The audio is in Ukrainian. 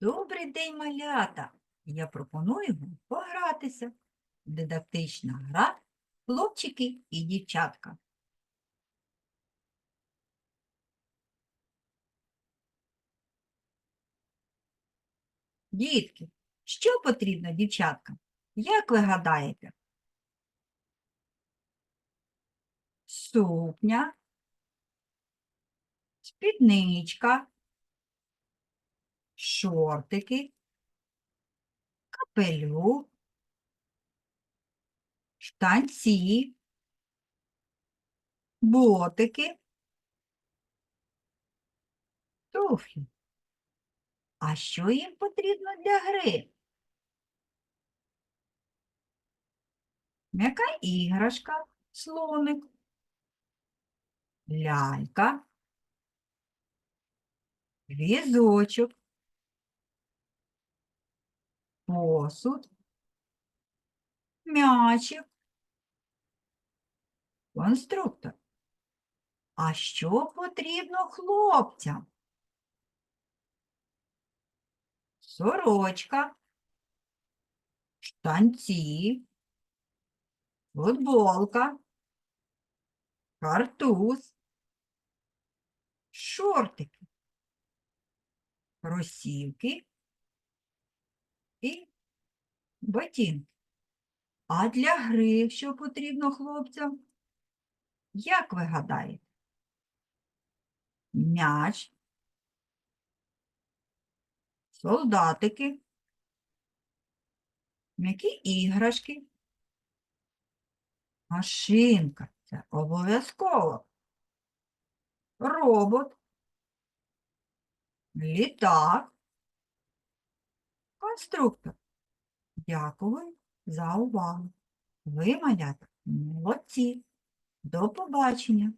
Добрий день, малята! Я пропоную вам погратися. Дидактична гра хлопчики і дівчатка. Дітки, що потрібно дівчаткам? Як ви гадаєте? Сукня, спідничка, шортики, капелюх, штанці, ботики, туфлі. А що їм потрібно для гри? М'яка іграшка, слоник, лялька, візочок, посуд, м'ячик, конструктор. А що потрібно хлопцям? Сорочка, штанці, футболка, картуз, шортики, кросівки і ботинки. А для гри що потрібно хлопцям? Як ви гадаєте? М'яч, солдатики, м'які іграшки, машинка це обов'язково, робот, літак, конструктор. Дякую за увагу. Ви, малята, молодці. До побачення.